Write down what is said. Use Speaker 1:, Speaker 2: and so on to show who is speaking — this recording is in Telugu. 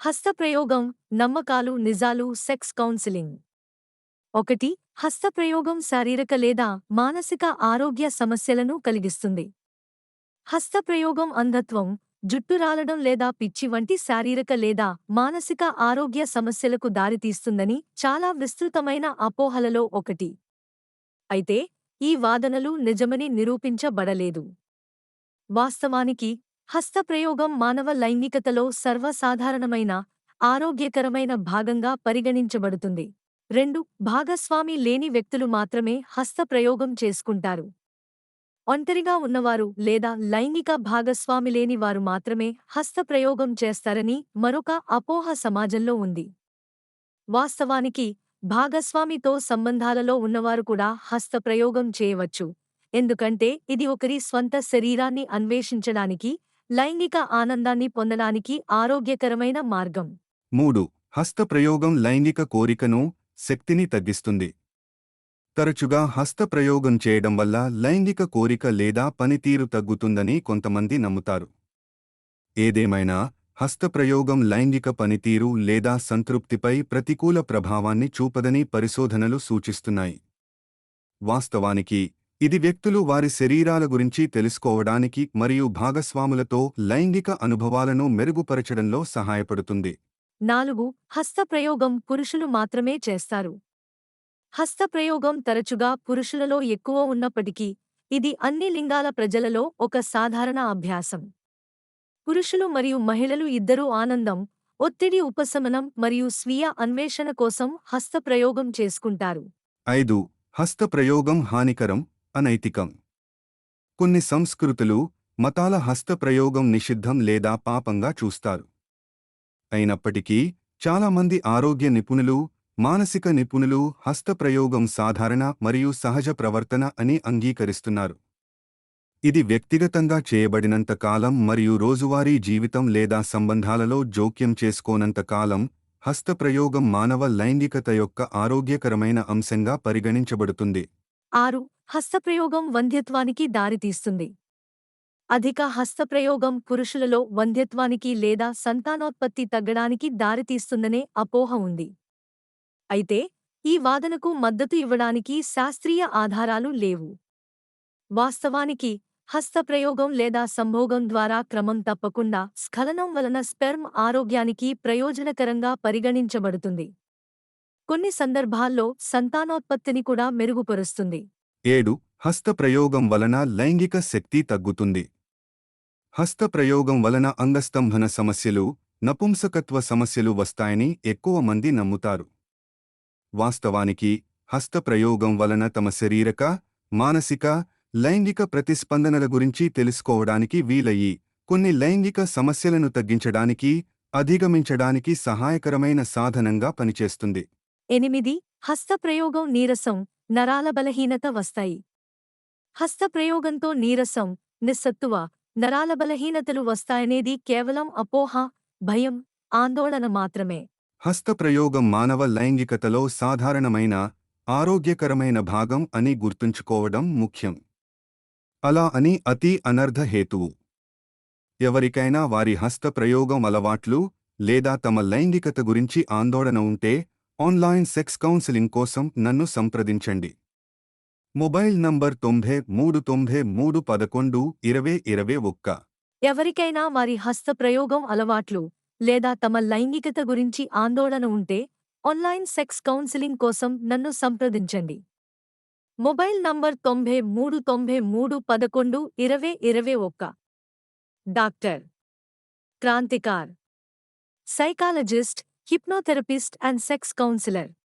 Speaker 1: హస్తప్రయోగం నమ్మకాలు నిజాలు సెక్స్ కౌన్సిలింగ్. ఒకటి హస్తప్రయోగం శారీరక లేదా మానసిక ఆరోగ్య సమస్యలను కలిగిస్తుంది. హస్తప్రయోగం అంధత్వం జుట్టు రాలడం లేదా పిచ్చి వంటి శారీరక లేదా మానసిక ఆరోగ్య సమస్యలకు దారితీస్తుందని చాలా విస్తృతమైన అపోహలలో ఒకటి. అయితే ఈ వాదనలు నిజమని నిరూపించబడలేదు. వాస్తవానికి హస్తప్రయోగం మానవ లైంగికతలో సర్వసాధారణమైన ఆరోగ్యకరమైన భాగంగా పరిగణించబడుతుంది. రెండు భాగస్వామి లేని వ్యక్తులు మాత్రమే హస్తప్రయోగం చేసుకుంటారు. ఒంటరిగా ఉన్నవారు లేదా లైంగిక భాగస్వామి లేని వారు మాత్రమే హస్తప్రయోగం చేస్తారని మరొక అపోహ సమాజంలో ఉంది. వాస్తవానికి భాగస్వామితో సంబంధాలలో ఉన్నవారు కూడా హస్తప్రయోగం చేయవచ్చు. ఎందుకంటే ఇది ఒకరి స్వంత శరీరాన్ని అన్వేషించడానికి లైంగిక ఆనందాన్ని పొందడానికి ఆరోగ్యకరమైన మార్గం.
Speaker 2: మూడు. హస్తప్రయోగం లైంగిక కోరికను శక్తిని తగ్గిస్తుంది. తరచుగా హస్తప్రయోగం చేయడం వల్ల లైంగిక కోరిక లేదా పనితీరు తగ్గుతుందని కొంతమంది నమ్ముతారు. ఏదేమైనా హస్తప్రయోగం లైంగిక పనితీరు లేదా సంతృప్తిపై ప్రతికూల ప్రభావాన్ని చూపదని పరిశోధనలు సూచిస్తున్నాయి. వాస్తవానికి ఇది వ్యక్తులు వారి శరీరాల గురించి తెలుసుకోవడానికి మరియు భాగస్వాములతో లైంగిక అనుభవాలను మెరుగుపరచడంలో సహాయపడుతుంది.
Speaker 1: నాలుగు హస్తప్రయోగం పురుషులు మాత్రమే చేస్తారు. హస్తప్రయోగం తరచుగా పురుషులలో ఎక్కువ ఉన్నప్పటికీ ఇది అన్ని లింగాల ప్రజలలో ఒక సాధారణ అభ్యాసం. పురుషులు మరియు మహిళలు ఇద్దరూ ఆనందం ఒత్తిడి ఉపశమనం మరియు స్వీయ అన్వేషణ కోసం హస్తప్రయోగం చేసుకుంటారు.
Speaker 2: ఐదు హస్తప్రయోగం హానికరం అనైతికం. కొన్ని సంస్కృతులు మతాల హస్తప్రయోగం నిషిద్ధం లేదా పాపంగా చూస్తారు. అయినప్పటికీ చాలామంది ఆరోగ్య నిపుణులు మానసిక నిపుణులు హస్తప్రయోగం సాధారణ మరియు సహజ ప్రవర్తన అని అంగీకరిస్తున్నారు. ఇది వ్యక్తిగతంగా చేయబడినంత కాలం మరియు రోజువారీ జీవితం లేదా సంబంధాలలో జోక్యం చేసుకోనంత కాలం హస్తప్రయోగం మానవ లైంగికత యొక్క ఆరోగ్యకరమైన అంశంగా పరిగణించబడుతుంది.
Speaker 1: ఆరు. హస్తప్రయోగం వంధ్యత్వానికి దారితీస్తుంది అధిక హస్తప్రయోగం పురుషులలో వంధ్యత్వానికి లేదా సంతానోత్పత్తి తగ్గడానికి దారితీస్తుందనే అపోహ ఉంది. అయితే ఈ వాదనకు మద్దతు ఇవ్వడానికి శాస్త్రీయ ఆధారాలు లేవు. వాస్తవానికి హస్తప్రయోగం లేదా సంభోగం ద్వారా క్రమం తప్పకుండా స్ఖలనం వలన స్పెర్మ్ ఆరోగ్యానికి ప్రయోజనకరంగా పరిగణించబడుతుంది. కొన్ని సందర్భాల్లో సంతానోత్పత్తిని కూడా మెరుగుపరుస్తుంది.
Speaker 2: ఏడు హస్తప్రయోగం వలన లైంగిక శక్తి తగ్గుతుంది. హస్తప్రయోగం వలన అంగస్తంభన సమస్యలు నపుంసకత్వ సమస్యలు వస్తాయని ఎక్కువ మంది నమ్ముతారు. వాస్తవానికి హస్తప్రయోగం వలన తమ శరీరక మానసిక లైంగిక ప్రతిస్పందనల గురించి తెలుసుకోవడానికి వీలయ్యి కొన్ని లైంగిక సమస్యలను తగ్గించడానికి అధిగమించడానికి సహాయకరమైన సాధనంగా పనిచేస్తుంది.
Speaker 1: ఎనిమిది హస్తప్రయోగం నీరసం. నరాల బలహీనత వస్తాయి. హస్తప్రయోగంతో నీరసం నిస్సత్తువ నరాల బలహీనతలు వస్తాయనేది కేవలం అపోహ భయం ఆందోళన మాత్రమే.
Speaker 2: హస్తప్రయోగం మానవ లైంగికతలో సాధారణమైన ఆరోగ్యకరమైన భాగం అని గుర్తుంచుకోవడం ముఖ్యం. అలా అని అతి అనర్ధ హేతువు. ఎవరికైనా వారి హస్తప్రయోగం అలవాట్లు లేదా తమ లైంగికత గురించి ఆందోళన ఉంటే ఆన్లైన్ సెక్స్ కౌన్సిలింగ్ కోసం నన్ను సంప్రదించండి. మొబైల్ నంబర్ తొంభై మూడు తొంభై మూడు పదకొండు ఇరవై ఇరవై ఒక్క.
Speaker 1: ఎవరికైనా వారి హస్తప్రయోగం అలవాట్లు లేదా తమ లైంగికత గురించి ఆందోళన ఉంటే ఆన్లైన్ సెక్స్ కౌన్సిలింగ్ కోసం నన్ను సంప్రదించండి. మొబైల్ నంబర్ తొంభై మూడు తొంభై మూడు పదకొండు ఇరవై ఇరవై ఒక్క. Doctor. Krantikar. Psychologist hypnotherapist and sex counselor.